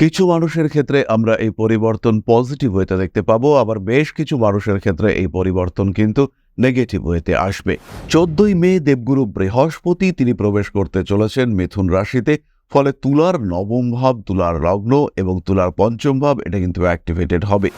কিছু মানুষের ক্ষেত্রে আমরা এই পরিবর্তন পজিটিভ ওয়েতে দেখতে পাবো, আবার বেশ কিছু মানুষের ক্ষেত্রে এই পরিবর্তন কিন্তু নেগেটিভ ওয়েতে আসবে। চোদ্দই মে দেবগুরু বৃহস্পতি তিনি প্রবেশ করতে চলেছেন মিথুন রাশিতে, ফলে তুলার নবম ভাব, তুলার লগ্ন এবং তুলার পঞ্চম ভাব, এটা কিন্তু অ্যাক্টিভেটেড হবে।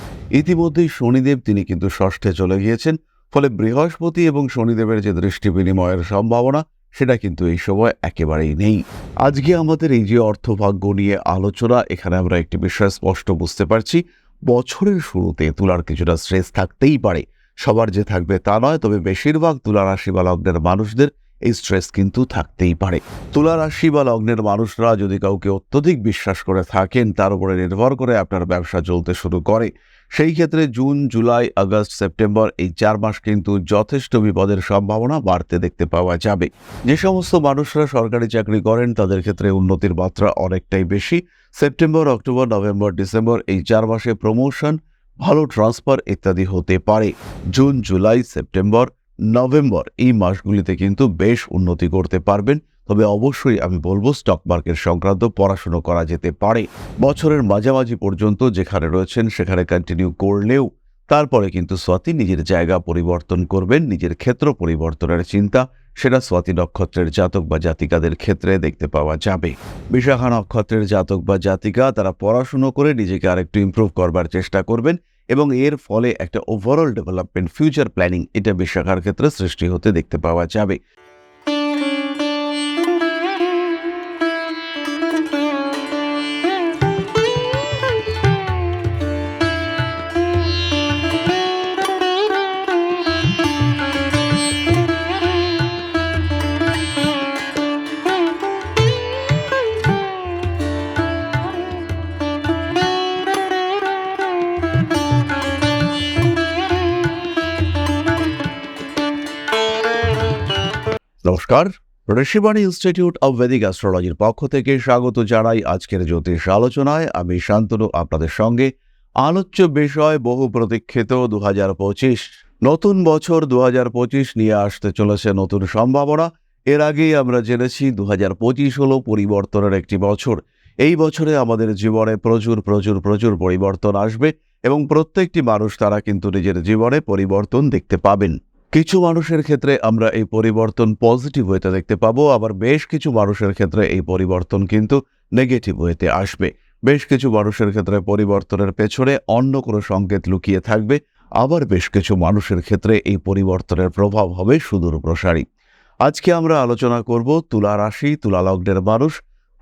ইতিমধ্যেই শনিদেব তিনি কিন্তু ষষ্ঠে চলে গিয়েছেন, ফলে বৃহস্পতি এবং শনিদেবের যে দৃষ্টি বিনিময়ের সম্ভাবনা সেটা কিন্তু এই সময় একেবারেই নেই। আজকে আমাদের এই যে অর্থভাগ্য নিয়ে আলোচনা, এখানে আমরা একটি বিষয় স্পষ্ট বুঝতে পারছি। বছরের শুরুতে তুলার কিছুটা স্ট্রেস থাকতেই পারে। সবার যে থাকবে তা নয়, তবে বেশিরভাগ তুলা রাশি বা লগ্নের মানুষদের এই স্ট্রেস কিন্তু থাকতেই পারে। তুলা রাশি বা লগ্নের মানুষরা যদি কাউকে অত্যধিক বিশ্বাস করে থাকেন, তার উপরে নির্ভর করে আপনার ব্যবসা চলতে শুরু করে। সেই ক্ষেত্রে জুন, জুলাই, আগস্ট, সেপ্টেম্বর এই চার মাস কিন্তু যথেষ্ট বিপদের সম্ভাবনা বাড়তে দেখতে পাওয়া যাবে। যে সমস্ত মানুষরা সরকারি চাকরি করেন, তাদের ক্ষেত্রে উন্নতির মাত্রা অনেকটাই বেশি। সেপ্টেম্বর, অক্টোবর, নভেম্বর, ডিসেম্বর এই চার মাসে প্রমোশন, ভালো ট্রান্সফার ইত্যাদি হতে পারে। জুন, জুলাই, সেপ্টেম্বর নভেম্বর এই মাসগুলিতে কিন্তু বেশ উন্নতি করতে পারবেন। তবে অবশ্যই আমি বলব স্টক মার্কেট সংক্রান্ত পড়াশুনো করা যেতে পারে। বছরের মাঝামাঝি পর্যন্ত যেখানে রয়েছেন, সেখানে কন্টিনিউ করলেও তারপরে কিন্তু স্বাতি নিজের জায়গা পরিবর্তন করবেন, নিজের ক্ষেত্র পরিবর্তনের চিন্তা, সেটা স্বাতি নক্ষত্রের জাতক বা জাতিকাদের ক্ষেত্রে দেখতে পাওয়া যাবে। বিশাখা নক্ষত্রের জাতক বা জাতিকা, তারা পড়াশুনো করে নিজেকে আরেকটু ইমপ্রুভ করবার চেষ্টা করবেন। এবং এর ফলে একটা ওভারঅল ডেভেলপমেন্ট ফিউচার প্ল্যানিং এটা বিশাখার ক্ষেত্রে সৃষ্টি হতে দেখতে পাওয়া যাবে। নমস্কার। ঋষিবাণী ইনস্টিটিউট অব ভেদিক অ্যাস্ট্রোলজির পক্ষ থেকে স্বাগত জানাই আজকের জ্যোতিষ আলোচনায়। আমি শান্তনু, আপনাদের সঙ্গে। আলোচ্য বিষয়, বহু প্রতীক্ষিত দুহাজার পঁচিশ। নতুন বছর দু হাজার পঁচিশ নিয়ে আসতে চলেছে নতুন সম্ভাবনা। এর আগেই আমরা জেনেছি দু হলো পরিবর্তনের একটি বছর। এই বছরে আমাদের জীবনে প্রচুর প্রচুর প্রচুর পরিবর্তন আসবে এবং প্রত্যেকটি মানুষ তারা কিন্তু নিজের জীবনে পরিবর্তন দেখতে পাবেন। কিছু মানুষের ক্ষেত্রে আমরা এই পরিবর্তন পজিটিভ হইতে দেখতে পাবো, আবার বেশ কিছু মানুষের ক্ষেত্রে এই পরিবর্তন কিন্তু নেগেটিভ ওয়েতে আসবে। বেশ কিছু মানুষের ক্ষেত্রে পরিবর্তনের পেছনে অন্য কোনো সংকেত লুকিয়ে থাকবে, আবার বেশ কিছু মানুষের ক্ষেত্রে এই পরিবর্তনের প্রভাব হবে সুদূর প্রসারী। আজকে আমরা আলোচনা করব তুলা রাশি, তুলা লগ্নের মানুষ,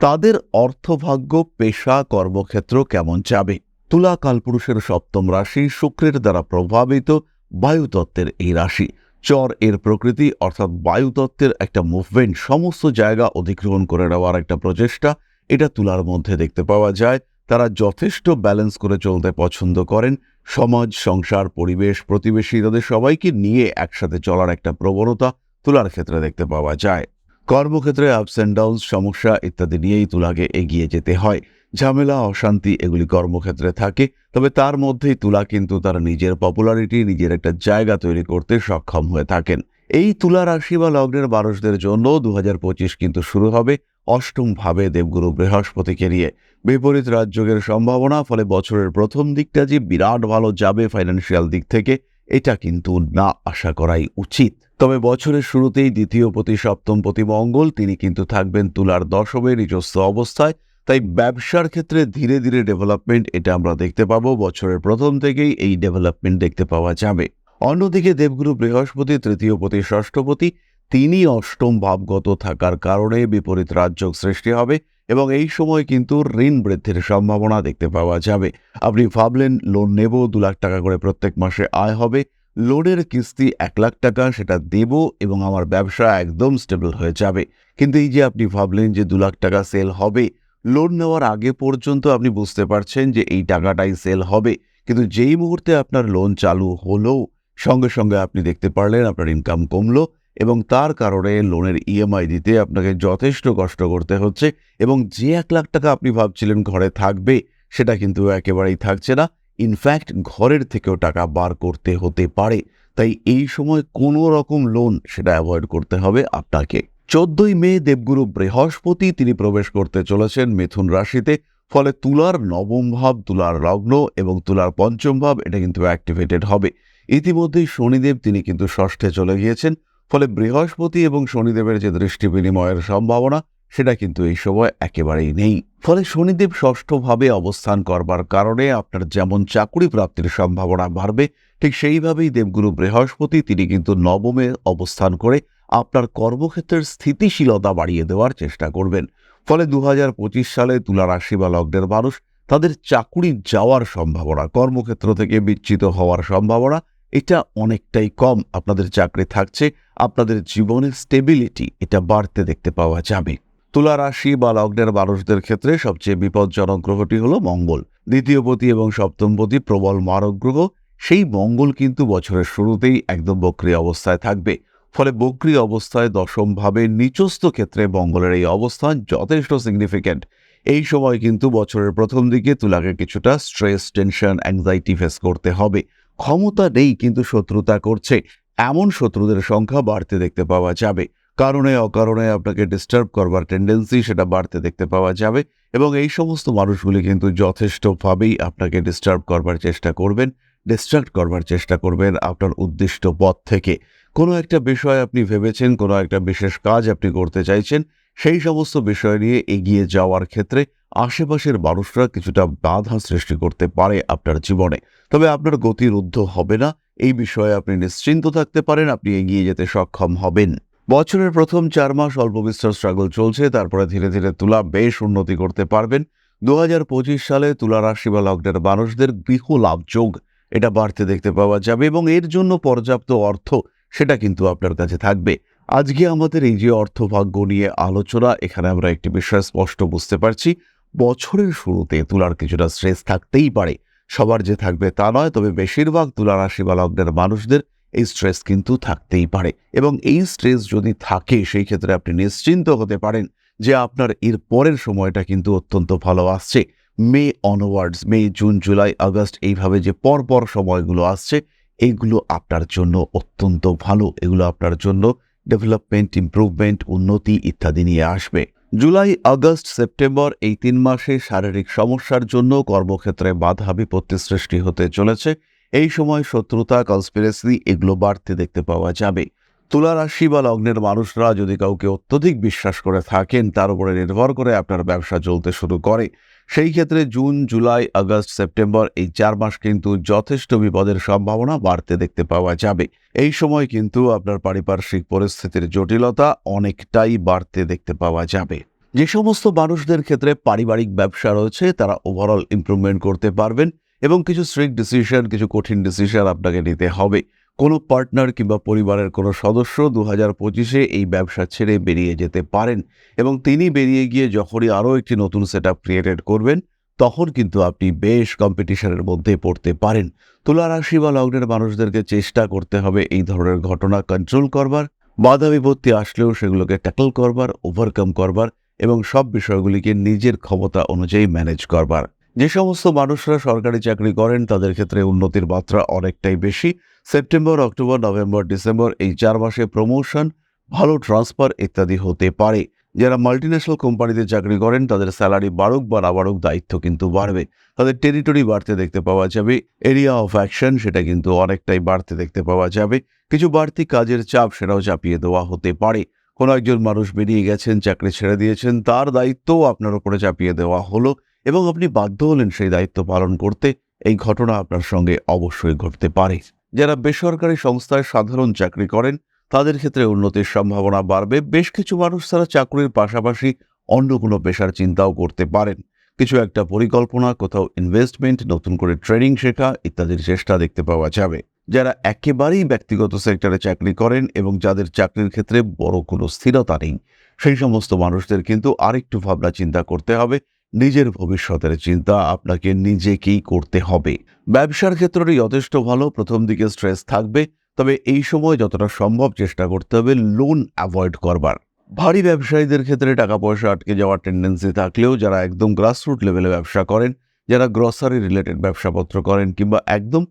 তাদের অর্থভাগ্য, পেশা, কর্মক্ষেত্র কেমন যাবে তুলা কালপুরুষের সপ্তম রাশি শুক্রের দ্বারা প্রভাবিত বায়ুতত্ত্বের এই রাশি। চর এর প্রকৃতি, অর্থাৎ বায়ুতত্ত্বের একটা মুভমেন্ট সমস্ত জায়গা অধিগ্রহণ করে নেওয়ার একটা প্রচেষ্টা, এটা তুলার মধ্যে দেখতে পাওয়া যায়। তারা যথেষ্ট ব্যালেন্স করে চলতে পছন্দ করেন। সমাজ, সংসার, পরিবেশ, প্রতিবেশী, তাদের সবাইকে নিয়ে একসাথে চলার একটা প্রবণতা তুলার ক্ষেত্রে দেখতে পাওয়া যায়। কর্মক্ষেত্রে আপস অ্যান্ড ডাউনস সমস্যা ইত্যাদি নিয়েই তুলাকে এগিয়ে যেতে হয়। ঝামেলা, অশান্তি এগুলি কর্মক্ষেত্রে থাকে। তবে তার মধ্যেই তুলা কিন্তু তার নিজের পপুলারিটি নিজের একটা জায়গা তৈরি করতে সক্ষম হয়ে থাকেন। এই তুলা রাশি বা লগ্নের মানুষদের জন্য দু হাজার পঁচিশ কিন্তু শুরু হবে অষ্টম ভাবে দেবগুরু বৃহস্পতিকে নিয়ে। বিপরীত রাজযোগের সম্ভাবনা, ফলে বছরের প্রথম দিকটা যে বিরাট ভালো যাবে ফাইন্যান্সিয়াল দিক থেকে, এটা কিন্তু না আশা করাই উচিত। তবে বছরের শুরুতেই দ্বিতীয় প্রতি সপ্তম প্রতি মঙ্গল, তিনি কিন্তু থাকবেন তুলার দশমে নিজস্ব অবস্থায়। তাই ব্যবসার ক্ষেত্রে ধীরে ধীরে ডেভেলপমেন্ট এটা আমরা দেখতে পাবো। বছরের প্রথম থেকেই এই ডেভেলপমেন্ট দেখতে পাওয়া যাবে। অন্যদিকে দেবগুরু বৃহস্পতি, তৃতীয় পতি ষষ্ঠপতি তিনি অষ্টম ভাবগত থাকার কারণে বিপরীত রাজযোগ সৃষ্টি হবে এবং এই সময় কিন্তু ঋণ বৃদ্ধির সম্ভাবনা দেখতে পাওয়া যাবে। আপনি ভাবলেন লোন নেব, দু লাখ টাকা করে প্রত্যেক মাসে আয় হবে। লোনের কিস্তি এক লাখ টাকা, সেটা দেব এবং আমার ব্যবসা একদম স্টেবল হয়ে যাবে। কিন্তু এই যে আপনি ভাবলেন যে দু লাখ টাকা সেল হবে লোন নেওয়ার আগে পর্যন্ত আপনি বুঝতে পারছেন যে এই টাকাটাই সেল হবে। কিন্তু যেই মুহূর্তে আপনার লোন চালু হলো, সঙ্গে সঙ্গে আপনি দেখতে পারলেন আপনার ইনকাম কমলো এবং তার কারণে লোনের ইএমআই দিতে আপনাকে যথেষ্ট কষ্ট করতে হচ্ছে এবং যে এক লাখ টাকা আপনি ভাবছিলেন ঘরে থাকবে, সেটা কিন্তু একেবারেই থাকছে না। ইনফ্যাক্ট ঘরের থেকেও টাকা বার করতে হতে পারে। তাই এই সময় কোনো রকম লোন সেটা অ্যাভয়েড করতে হবে আপনাকে। চোদ্দই মে দেবগুরু বৃহস্পতি তিনি প্রবেশ করতে চলেছেন মিথুন রাশিতে, ফলে তুলার নবম ভাব, তুলার লগ্ন এবং তুলার পঞ্চম ভাব, এটা কিন্তু অ্যাক্টিভেটেড হবে। ইতিমধ্যেই শনিদেব তিনি কিন্তু ষষ্ঠে চলে গিয়েছেন, ফলে বৃহস্পতি এবং শনিদেবের যে দৃষ্টি বিনিময়ের সম্ভাবনা, সেটা কিন্তু এই সময় একেবারেই নেই। ফলে শনিদেব ষষ্ঠভাবে অবস্থান করবার কারণে আপনার যেমন চাকুরি প্রাপ্তির সম্ভাবনা বাড়বে, ঠিক সেইভাবেই দেবগুরু বৃহস্পতি তিনি কিন্তু নবমে অবস্থান করে আপনার কর্মক্ষেত্রের স্থিতিশীলতা বাড়িয়ে দেওয়ার চেষ্টা করবেন। ফলে দু হাজার পঁচিশ সালে তুলা রাশি বা লগ্নের মানুষ তাদের চাকুরি যাওয়ার সম্ভাবনা, কর্মক্ষেত্র থেকে বিচ্ছিত হওয়ার সম্ভাবনা, এটা অনেকটাই কম। আপনাদের চাকরি থাকছে, আপনাদের জীবনের স্টেবিলিটি এটা বাড়তে দেখতে পাওয়া যাবে। তুলা রাশি বা লগ্নের মানুষদের ক্ষেত্রে সবচেয়ে বিপজ্জনক গ্রহটি হল মঙ্গল। দ্বিতীয়পতি এবং সপ্তমপতি প্রবল মারক গ্রহ, সেই মঙ্গল কিন্তু বছরের শুরুতেই একদম বক্রিয় অবস্থায় থাকবে। ফলে বক্রি অবস্থায় দশমভাবে নিচস্থ ক্ষেত্রে মঙ্গলের এই অবস্থান যথেষ্ট সিগনিফিক্যান্ট এই সময় কিন্তু বছরের প্রথম দিকে তুলাকে কিছুটা স্ট্রেস টেনশন অ্যাংজাইটি ফেস করতে হবে। ক্ষমতা নেই কিন্তু শত্রুতা করছে। এমন শত্রুদের সংখ্যা বাড়তে দেখতে পাওয়া যাবে। কারণে অকারণে আপনাকে ডিস্টার্ব করবার টেন্ডেন্সি সেটা বাড়তে দেখতে পাওয়া যাবে এবং এই সমস্ত মানুষগুলি কিন্তু যথেষ্টভাবেই আপনাকে ডিস্টার্ব করবার চেষ্টা করবেন ডিস্ট্রাক্ট করবার চেষ্টা করবেন আপনার উদ্দিষ্ট পথ থেকে। কোনো একটা বিষয় আপনি ভেবেছেন, কোনো একটা বিশেষ কাজ আপনি করতে চাইছেন, সেই সমস্ত বিষয় নিয়ে এগিয়ে যাওয়ার ক্ষেত্রে আশেপাশের মানুষরা কিছুটা বাধা সৃষ্টি করতে পারে আপনার জীবনে। তবে আপনার গতির ঊর্ধ্ব হবে না, এই বিষয়ে আপনি নিশ্চিন্ত থাকতে পারেন, আপনি এগিয়ে যেতে সক্ষম হবেন। বছরের প্রথম চার মাস অল্প বিস্তর স্ট্রাগল চলছে, তারপরে ধীরে ধীরে তুলা বেশ উন্নতি করতে পারবেন। দু হাজার পঁচিশ সালে তুলা রাশি বা লগ্নের মানুষদের গৃহ লাভ যোগ এটা বাড়তে দেখতে পাওয়া যাবে এবং এর জন্য পর্যাপ্ত অর্থ সেটা কিন্তু আপনার কাছে থাকবে। আজকে আমাদের এই যে অর্থভাগ্য নিয়ে আলোচনা, এখানে আমরা একটি বিষয় স্পষ্ট বুঝতে পারছি। বছরের শুরুতে তুলার কিছুটা স্ট্রেস থাকতেই পারে। সবার যে থাকবে তা নয়, তবে বেশিরভাগ তুলা রাশি বা লগ্নের মানুষদের এই স্ট্রেস কিন্তু থাকতেই পারে। এবং এই স্ট্রেস যদি থাকে, সেই ক্ষেত্রে আপনি নিশ্চিন্ত হতে পারেন যে আপনার এর পরের সময়টা কিন্তু অত্যন্ত ভালো আসছে। May onwards May, June, July, August, এইভাবে যে পরপর সময়গুলো আসছে এইগুলো আপনার জন্য অত্যন্ত ভালো। এগুলো আপনার জন্য ডেভেলপমেন্ট ইমপ্রুভমেন্ট উন্নতি ইত্যাদি নিয়ে আসবে। জুলাই, আগস্ট, সেপ্টেম্বর এই তিন মাসে শারীরিক সমস্যার জন্য কর্মক্ষেত্রে বাধা বিপত্তি সৃষ্টি হতে চলেছে। এই সময় শত্রুতা কনস্পিরেসি এগুলো বাড়তে দেখতে পাওয়া যাবে। তুলা রাশি বা লগ্নের মানুষরা যদি কাউকে অত্যধিক বিশ্বাস করে থাকেন, তার উপরে নির্ভর করে আপনার ব্যবসা চলতে শুরু করে। সেই ক্ষেত্রে জুন, জুলাই, আগস্ট, সেপ্টেম্বর এই চার মাস কিন্তু যথেষ্ট বিপদের সম্ভাবনা বাড়তে দেখতে পাওয়া যাবে। এই সময় কিন্তু আপনার পারিপার্শ্বিক পরিস্থিতির জটিলতা অনেকটাই বাড়তে দেখতে পাওয়া যাবে। যে সমস্ত মানুষদের ক্ষেত্রে পারিবারিক ব্যবসা রয়েছে, তারা ওভারঅল ইমপ্রুভমেন্ট করতে পারবেন এবং কিছু স্ট্রিক্ট ডিসিশন কিছু কঠিন ডিসিশন আপনাকে নিতে হবে। কোনো পার্টনার কিংবা পরিবারের কোনো সদস্য দু হাজার পঁচিশে এই ব্যবসা ছেড়ে বেরিয়ে যেতে পারেন এবং তিনি বেরিয়ে গিয়ে যখনই আরও একটি নতুন সেট আপ ক্রিয়েটেড করবেন, তখন কিন্তু আপনি বেশ কম্পিটিশনের মধ্যে পড়তে পারেন। তুলা রাশি বা লগ্নের মানুষদেরকে চেষ্টা করতে হবে এই ধরনের ঘটনা কন্ট্রোল করবার, বাধা বিপত্তি আসলেও সেগুলোকে ট্যাকল করবার ওভারকাম করবার এবং সব বিষয়গুলিকে নিজের ক্ষমতা অনুযায়ী ম্যানেজ করবার। যে সমস্ত মানুষরা সরকারি চাকরি করেন, তাদের ক্ষেত্রে উন্নতির মাত্রা অনেকটাই বেশি। সেপ্টেম্বর অক্টোবর নভেম্বর ডিসেম্বর এই চার মাসে প্রমোশন ভালো ট্রান্সফার ইত্যাদি হতে পারে। যারা মাল্টিন্যাশনাল কোম্পানিতে চাকরি করেন, তাদের স্যালারি বাড়ুক বা না বাড়ুক, দায়িত্ব কিন্তু বাড়বে। তাদের টেরিটরি বাড়তে দেখতে পাওয়া যাবে। এরিয়া অফ অ্যাকশন সেটা কিন্তু অনেকটাই বাড়তে দেখতে পাওয়া যাবে। কিছু বাড়তি কাজের চাপ, সেটাও চাপিয়ে দেওয়া হতে পারে। কোনো একজন মানুষ বেরিয়ে গেছেন, চাকরি ছেড়ে দিয়েছেন, তার দায়িত্বও আপনার উপরে চাপিয়ে দেওয়া হলো এবং আপনি বাধ্য হলেন সেই দায়িত্ব পালন করতে। এই ঘটনা আপনার সঙ্গে অবশ্যই ঘটতে পারে। যারা বেসরকারি সংস্থায় সাধারণ চাকরি করেন, তাদের ক্ষেত্রে উন্নতির সম্ভাবনা বাড়বে। বেশ কিছু মানুষ তারা চাকরির পাশাপাশি অন্য কোনো পেশার চিন্তাও করতে পারেন। কিছু একটা পরিকল্পনা, কোথাও ইনভেস্টমেন্ট নতুন করে ট্রেনিং শেখা ইত্যাদির চেষ্টা দেখতে পাওয়া যাবে। যারা একেবারেই ব্যক্তিগত সেক্টরে চাকরি করেন এবং যাদের চাকরির ক্ষেত্রে বড় কোনো স্থিরতা নেই, সেই সমস্ত মানুষদের কিন্তু আরেকটু ভাবনা চিন্তা করতে হবে। নিজের ভবিষ্যতের চিন্তা আপনাকে নিজেকেই করতে হবে। ব্যবসার ক্ষেত্রে যথেষ্ট ভালো, প্রথম দিকে স্ট্রেস থাকবে, তবে এই সময় যতটা সম্ভব চেষ্টা করতে হবে লোন অ্যাভয়েড করবার। ভারী ব্যবসায়ীদের ক্ষেত্রে টাকা পয়সা আটকে যাওয়ার টেন্ডেন্সি থাকলেও যারা একদম গ্রাসরুট লেভেলে ব্যবসা করেন, যারা গ্রসারি রিলেটেড ব্যবসাপত্র করেন কিংবা একদম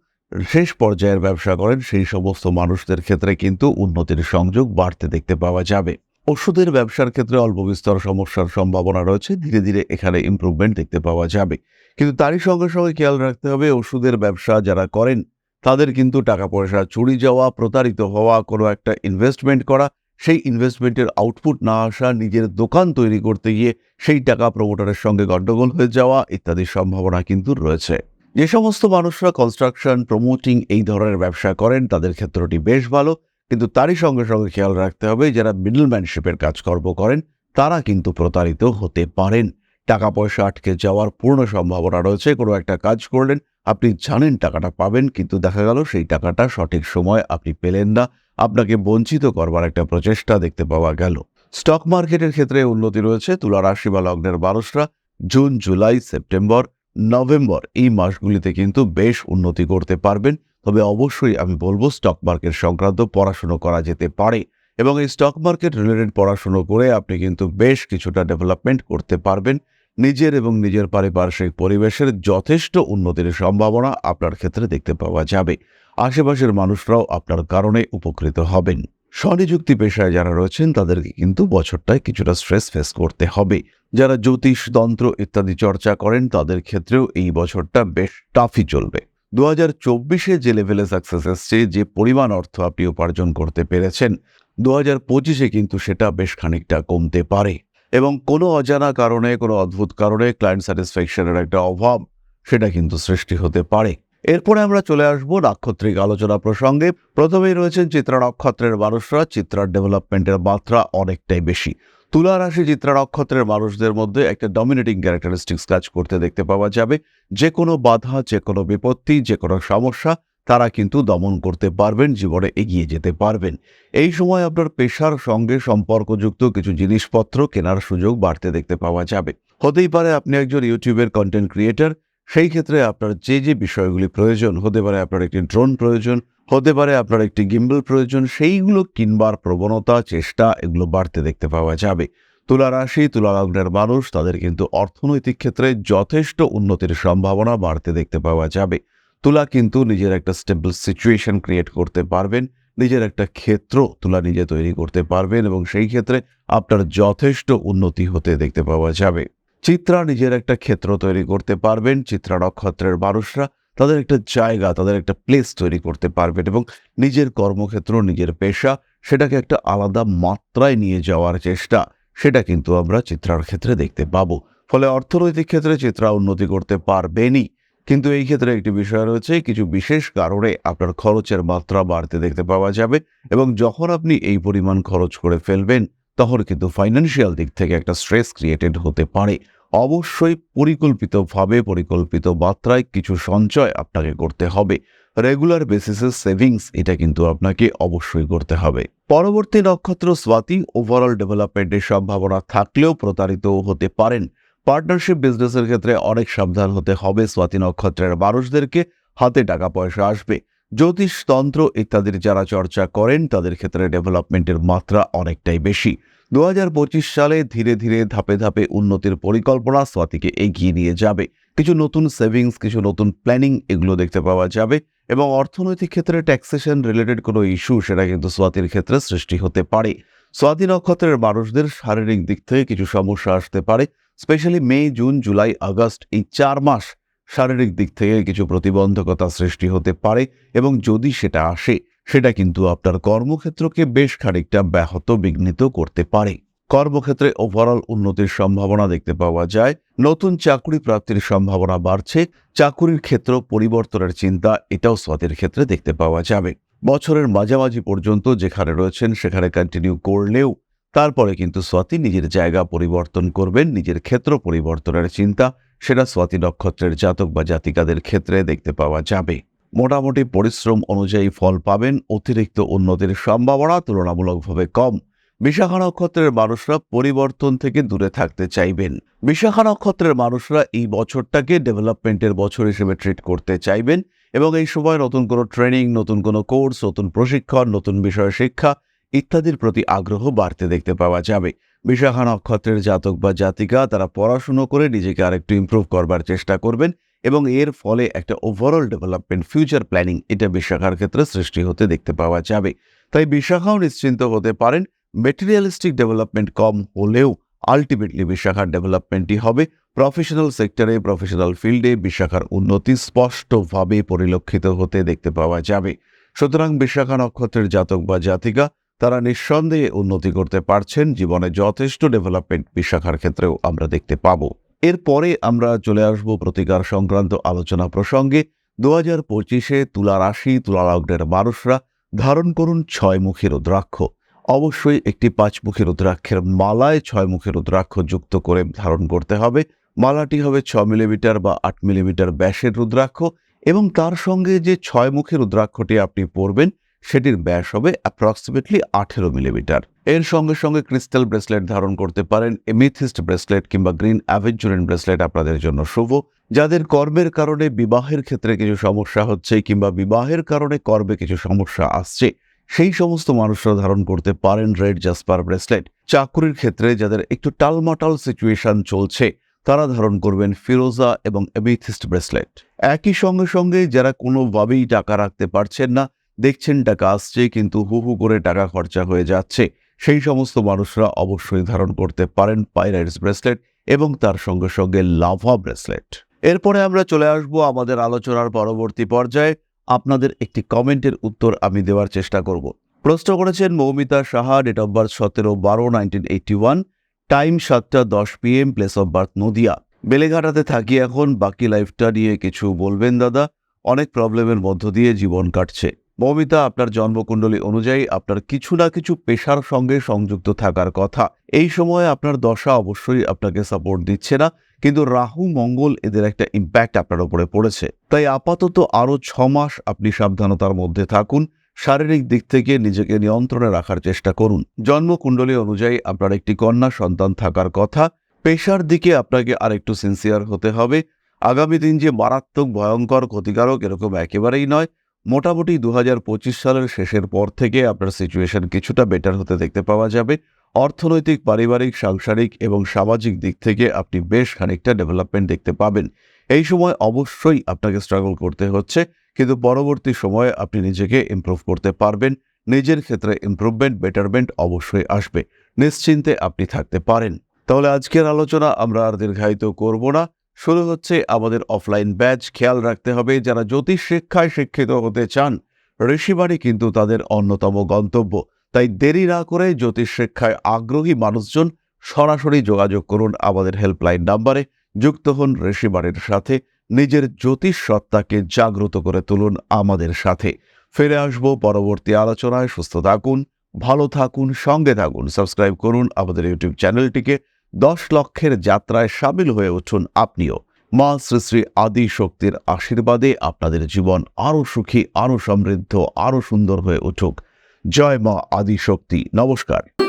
শেষ পর্যায়ের ব্যবসা করেন, সেই সমস্ত মানুষদের ক্ষেত্রে কিন্তু উন্নতির সংযোগ বাড়তে দেখতে পাওয়া যাবে। ওষুধের ব্যবসার ক্ষেত্রে অল্প বিস্তর সমস্যার সম্ভাবনা রয়েছে। ধীরে ধীরে এখানে ইমপ্রুভমেন্ট দেখতে পাওয়া যাবে। কিন্তু তারই সঙ্গে সঙ্গে খেয়াল রাখতে হবে, ওষুধের ব্যবসা যারা করেন, তাদের কিন্তু টাকা পয়সা চুরি যাওয়া, প্রতারিত হওয়া, কোনো একটা ইনভেস্টমেন্ট করা, সেই ইনভেস্টমেন্টের আউটপুট না আসা, নিজের দোকান তৈরি করতে গিয়ে সেই টাকা প্রমোটারের সঙ্গে গণ্ডগোল হয়ে যাওয়া ইত্যাদির সম্ভাবনা কিন্তু রয়েছে। যে সমস্ত মানুষরা কনস্ট্রাকশন প্রমোটিং এই ধরনের ব্যবসা করেন, তাদের ক্ষেত্রটি বেশ ভালো। কিন্তু তারই সঙ্গে সঙ্গে খেয়াল রাখতে হবে, যারা মিডলম্যানশিপের কাজকর্ম করেন, তারা কিন্তু প্রতারিত হতে পারেন। টাকা পয়সা আটকে যাওয়ার পূর্ণ সম্ভাবনা রয়েছে, কোনো একটা কাজ করলেন, আপনি জানেন টাকাটা পাবেন, কিন্তু দেখা গেল সেই টাকাটা সঠিক সময় আপনি পেলেন না। আপনাকে বঞ্চিত করবার একটা প্রচেষ্টা দেখতে পাওয়া গেল। স্টক মার্কেটের ক্ষেত্রে উন্নতি রয়েছে, তুলা রাশি বা লগ্নের মানুষরা জুন, জুলাই, সেপ্টেম্বর, নভেম্বর এই মাসগুলিতে কিন্তু বেশ উন্নতি করতে পারবেন। তবে অবশ্যই আমি বলব স্টক মার্কেট সংক্রান্ত পড়াশুনো করা যেতে পারে এবং এই স্টক মার্কেট রিলেটেড পড়াশুনো করে আপনি কিন্তু বেশ কিছুটা ডেভেলপমেন্ট করতে পারবেন। নিজের এবং নিজের পারিপার্শ্বিক পরিবেশের যথেষ্ট উন্নতির সম্ভাবনা আপনার ক্ষেত্রে দেখতে পাওয়া যাবে। আশেপাশের মানুষরাও আপনার কারণে উপকৃত হবেন। স্বনিযুক্তি পেশায় যারা রয়েছেন, তাদেরকে কিন্তু বছরটায় কিছুটা স্ট্রেস ফেস করতে হবে। যারা জ্যোতিষ, তন্ত্র ইত্যাদি চর্চা করেন, তাদের ক্ষেত্রেও এই বছরটা বেশ টাফই চলবে। দু হাজার চব্বিশে যে লেভেলে সাকসেস এসছে, যে পরিমাণ অর্থ আপনি উপার্জন করতে পেরেছেন দু হাজার পঁচিশে কিন্তু সেটা বেশ খানিকটা কমতে পারে। এবং কোনো অজানা কারণে, কোনো অদ্ভুত কারণে ক্লায়েন্ট স্যাটিসফ্যাকশনের একটা অভাব সেটা কিন্তু সৃষ্টি হতে পারে। এরপরে আমরা চলে আসব নাক্ষত্রিক আলোচনা প্রসঙ্গে। প্রথমেই রয়েছেন চিত্রা নক্ষত্রের মানুষরা, চিত্রার ডেভেলপমেন্টের মাত্রা অনেকটাই বেশি। তুলা রাশি চিত্রা নক্ষত্রের মানুষদের মধ্যে একটা ডমিনেটিং ক্যারেক্টারিস্টিক্স কাজ করতে দেখতে পাওয়া যাবে। যে কোনো বাধা যে কোনো বিপত্তি যে কোনো সমস্যা, তারা কিন্তু দমন করতে পারবেন, জীবনে এগিয়ে যেতে পারবেন। এই সময় আপনার পেশার সঙ্গে সম্পর্কযুক্ত কিছু জিনিসপত্র কেনার সুযোগ বাড়তে দেখতে পাওয়া যাবে। হতেই পারে আপনি একজন ইউটিউবের কন্টেন্ট ক্রিয়েটর সেই ক্ষেত্রে আপনার যে যে বিষয়গুলি প্রয়োজন, হতে পারে আপনার একটি ড্রোন প্রয়োজন হতে পারে আপনার একটি গিম্বল প্রয়োজন, সেইগুলো কিনবার প্রবণতা, চেষ্টা, এগুলো বাড়তে দেখতে পাওয়া যাবে। তুলা রাশি, তুলা লগ্নের মানুষ, তাদের কিন্তু অর্থনৈতিক ক্ষেত্রে যথেষ্ট উন্নতির সম্ভাবনা বাড়তে দেখতে পাওয়া যাবে। তুলা কিন্তু নিজের একটা স্টেবল সিচুয়েশন ক্রিয়েট করতে পারবেন, নিজের একটা ক্ষেত্র তুলা নিজে তৈরি করতে পারবেন এবং সেই ক্ষেত্রে আপনার যথেষ্ট উন্নতি হতে দেখতে পাওয়া যাবে। চিত্রা নিজের একটা ক্ষেত্র তৈরি করতে পারবেন চিত্রা নক্ষত্রের মানুষরা তাদের একটা জায়গা, তাদের একটা প্লেস তৈরি করতে পারবেন এবং নিজের কর্মক্ষেত্র, নিজের পেশা সেটাকে একটা আলাদা মাত্রায় নিয়ে যাওয়ার চেষ্টা, সেটা কিন্তু আমরা চিত্রার ক্ষেত্রে দেখতে পাবো। ফলে অর্থনৈতিক ক্ষেত্রে চিত্রা উন্নতি করতে পারবেনই। কিন্তু এই ক্ষেত্রে একটি বিষয় রয়েছে, কিছু বিশেষ কারণে আপনার খরচের মাত্রা বাড়তে দেখতে পাওয়া যাবে এবং যখন আপনি এই পরিমাণ খরচ করে ফেলবেন, তখন কিন্তু ফাইন্যান্সিয়াল দিক থেকে একটা স্ট্রেস ক্রিয়েটেড হতে পারে। অবশ্যই পরিকল্পিতভাবে পরিকল্পিত মাত্রায় কিছু সঞ্চয় আপনাকে করতে হবে। রেগুলার বেসিসে সেভিংস এটা কিন্তু আপনাকে অবশ্যই করতে হবে। পরবর্তী নক্ষত্র স্বাতি ওভারঅল ডেভেলপমেন্টের সম্ভাবনা থাকলেও প্রতারিত হতে পারেন। পার্টনারশিপ বিজনেসের ক্ষেত্রে অনেক সাবধান হতে হবে স্বাতি নক্ষত্রের মানুষদেরকে, হাতে টাকা পয়সা আসবে। জ্যোতিষ তন্ত্র ইত্যাদির যারা চর্চা করেন তাদের ক্ষেত্রে ডেভেলপমেন্টের মাত্রা অনেকটাই বেশি। দু হাজার পঁচিশ সালে ধীরে ধীরে ধাপে ধাপে উন্নতির পরিকল্পনা স্বাতিকে এগিয়ে নিয়ে যাবে। কিছু নতুন সেভিংস কিছু নতুন প্ল্যানিং এগুলো দেখতে পাওয়া যাবে এবং অর্থনৈতিক ক্ষেত্রে ট্যাক্সেশন রিলেটেড কোনো ইস্যু সেটা কিন্তু স্বাতির ক্ষেত্রে সৃষ্টি হতে পারে। স্বাতি নক্ষত্রের মানুষদের শারীরিক দিক থেকে কিছু সমস্যা আসতে পারে specially May, June, July, August এই চার মাস শারীরিক দিক থেকে কিছু প্রতিবন্ধকতা সৃষ্টি হতে পারে এবং যদি সেটা আসে সেটা কিন্তু আপনার কর্মক্ষেত্রকে বেশ খানিকটা ব্যাহত, বিঘ্নিত করতে পারে। কর্মক্ষেত্রে ওভারঅল উন্নতির সম্ভাবনা দেখতে পাওয়া যায়। নতুন চাকরি প্রাপ্তির সম্ভাবনা বাড়ছে। চাকুরির ক্ষেত্র পরিবর্তনের চিন্তা, এটাও স্বাতির ক্ষেত্রে দেখতে পাওয়া যাবে। বছরের মাঝামাঝি পর্যন্ত যেখানে রয়েছেন, সেখানে কন্টিনিউ করলেও তারপরে কিন্তু স্বাতি নিজের জায়গা পরিবর্তন করবেন, নিজের ক্ষেত্র পরিবর্তনের চিন্তা, সেটা স্বাতি নক্ষত্রের জাতক বা জাতিকাদের ক্ষেত্রে দেখতে পাওয়া যাবে। মোটামুটি পরিশ্রম অনুযায়ী ফল পাবেন, অতিরিক্ত উন্নতির সম্ভাবনা তুলনামূলকভাবে কম। বিশাখা নক্ষত্রের মানুষরা পরিবর্তন থেকে দূরে থাকতে চাইবেন। বিশাখা নক্ষত্রের মানুষরা এই বছরটাকে ডেভেলপমেন্টের বছর হিসেবে ট্রিট করতে চাইবেন এবং এই সময় নতুন কোনো ট্রেনিং, নতুন কোনো কোর্স, নতুন প্রশিক্ষণ, নতুন বিষয় শিক্ষা ইত্যাদির প্রতি আগ্রহ বাড়তে দেখতে পাওয়া যাবে। বিশাখা নক্ষত্রের জাতক বা জাতিকা তারা পড়াশুনো করে নিজেকে আরেকটু ইমপ্রুভ করবার চেষ্টা করবেন এবং এর ফলে একটা ওভারঅল ডেভেলপমেন্ট ফিউচার প্ল্যানিং এটা বিশাখার ক্ষেত্রে সৃষ্টি হতে দেখতে পাওয়া যাবে। তাই বিশাখাও নিশ্চিন্ত হতে পারেন মেটেরিয়ালিস্টিক ডেভেলপমেন্ট কম হলেও আলটিমেটলি বিশাখার ডেভেলপমেন্টই হবে। প্রফেশনাল সেক্টরে প্রফেশনাল ফিল্ডে বিশাখার উন্নতি স্পষ্টভাবে পরিলক্ষিত হতে দেখতে পাওয়া যাবে। সুতরাং বিশাখা নক্ষত্রের জাতক বা জাতিকা, তারা নিঃসন্দেহে উন্নতি করতে পারছেন, জীবনে যথেষ্ট ডেভেলপমেন্ট বিশাখার ক্ষেত্রেও আমরা দেখতে পাব। এরপরে আমরা চলে আসব প্রতিকার সংক্রান্ত আলোচনা প্রসঙ্গে। দু হাজার পঁচিশে তুলা রাশি, তুলা লগ্নের মানুষরা ধারণ করুন ছয় ছয়মুখী রুদ্রাক্ষ। অবশ্যই একটি পাঁচমুখী রুদ্রাক্ষের মালায় ছয় ছয়মুখী রুদ্রাক্ষ যুক্ত করে ধারণ করতে হবে। মালাটি হবে ছ মিলিমিটার বা আট মিলিমিটার ব্যাসের রুদ্রাক্ষ এবং তার সঙ্গে যে ছয় ছয়মুখী রুদ্রাক্ষটি আপনি পরবেন, সেটির ব্যাস হবে অ্যাপ্রক্সিমেটলি আঠেরো মিলিমিটার। এর সঙ্গে সঙ্গে ক্রিস্টাল ব্রেসলেট ধারণ করতে পারেন, এমিথিস্ট ব্রেসলেট কিংবা গ্রিন অ্যাভেঞ্চুরিন ব্রেসলেট আপনাদের জন্য শুভ। যাদের কর্মের কারণে বিবাহের ক্ষেত্রে কিছু সমস্যা হচ্ছে কিংবা বিবাহের কারণে কর্মে কিছু সমস্যা আসছে, সেই সমস্ত মানুষরা ধারণ করতে পারেন রেড জাসপার ব্রেসলেট। চাকুরির ক্ষেত্রে যাদের একটু টালমাটাল সিচুয়েশন চলছে, তারা ধারণ করবেন ফিরোজা এবং এমিথিস্ট ব্রেসলেট। একই সঙ্গে সঙ্গে যারা কোনোভাবেই টাকা রাখতে পারছেন না, দেখছেন টাকা আসছে, কিন্তু হু হু করে টাকা খরচা হয়ে যাচ্ছে। সেই সমস্ত মানুষরা অবশ্যই ধারণ করতে পারেন পাইরাইটস ব্রেসলেট এবং তার সঙ্গে সঙ্গে লাভা ব্রেসলেট। এরপরে আমরা চলে আসব আমাদের আলোচনার পরবর্তী পর্যায়ে। আপনাদের একটি কমেন্টের উত্তর আমি দেওয়ার চেষ্টা করব। প্রশ্ন করেছেন, Moumita Saha date of birth সতেরো বারো নাইনটিন এইটি ওয়ান টাইম সাতটা দশ PM place of birth Nadia. বেলেঘাটাতে থাকি এখন, বাকি লাইফটা নিয়ে কিছু বলবেন দাদা? অনেক প্রবলেমের মধ্য দিয়ে জীবন কাটছে। মৌমিতা, আপনার জন্মকুণ্ডলী অনুযায়ী আপনার কিছু না কিছু পেশার সঙ্গে সংযুক্ত থাকার কথা। এই সময়ে আপনার দশা অবশ্যই আপনাকে সাপোর্ট দিচ্ছে না, কিন্তু রাহু, মঙ্গল এদের একটা ইম্প্যাক্ট আপনার উপরে পড়েছে। তাই আপাতত আরও ছ মাস আপনি সাবধানতার মধ্যে থাকুন, শারীরিক দিক থেকে নিজেকে নিয়ন্ত্রণে রাখার চেষ্টা করুন। জন্মকুণ্ডলী অনুযায়ী আপনার একটি কন্যা সন্তান থাকার কথা, পেশার দিকে আপনাকে আরেকটু সিনসিয়ার হতে হবে। আগামী দিন যে মারাত্মক, ভয়ঙ্কর, ক্ষতিকারক এরকম একেবারেই নয়। মোটামুটি দু হাজার পঁচিশ সালের শেষের পর থেকে আপনার সিচুয়েশন কিছুটা বেটার হতে দেখতে পাওয়া যাবে। অর্থনৈতিক, পারিবারিক, সাংসারিক এবং সামাজিক দিক থেকে আপনি বেশ খানিকটা ডেভেলপমেন্ট দেখতে পাবেন। এই সময় অবশ্যই আপনাকে স্ট্রাগল করতে হচ্ছে, কিন্তু পরবর্তী সময়ে আপনি নিজেকে ইমপ্রুভ করতে পারবেন। নিজের ক্ষেত্রে ইমপ্রুভমেন্ট বেটারমেন্ট অবশ্যই আসবে। নিশ্চিন্তে আপনি থাকতে পারেন। তাহলে আজকের আলোচনা আমরা আর দীর্ঘায়িত করব না। শুরু হচ্ছে আমাদের অফলাইন ব্যাচ খেয়াল রাখতে হবে। যারা জ্যোতিষ শিক্ষায় শিক্ষিত হতে চান ঋষিবাড়ি কিন্তু তাদের অন্যতম গন্তব্য। তাই দেরি না করে জ্যোতিষ শিক্ষায় আগ্রহী মানুষজন সরাসরি যোগাযোগ করুন আমাদের হেল্পলাইন নাম্বারে যুক্ত হন ঋষিবাড়ির সাথে। নিজের জ্যোতিষ সত্তাকে জাগ্রত করে তুলুন আমাদের সাথে। ফিরে আসব পরবর্তী আলোচনায়। সুস্থ থাকুন, ভালো থাকুন, সঙ্গে থাকুন। সাবস্ক্রাইব করুন আমাদের ইউটিউব চ্যানেলটিকে দশ লক্ষের যাত্রায় সামিল হয়ে উঠুন আপনিও। মা শ্রী শ্রী আদি শক্তির আশীর্বাদে আপনাদের জীবন আরও সুখী, আরও সমৃদ্ধ, আরও সুন্দর হয়ে উঠুক। জয় মা আদি শক্তি। নমস্কার।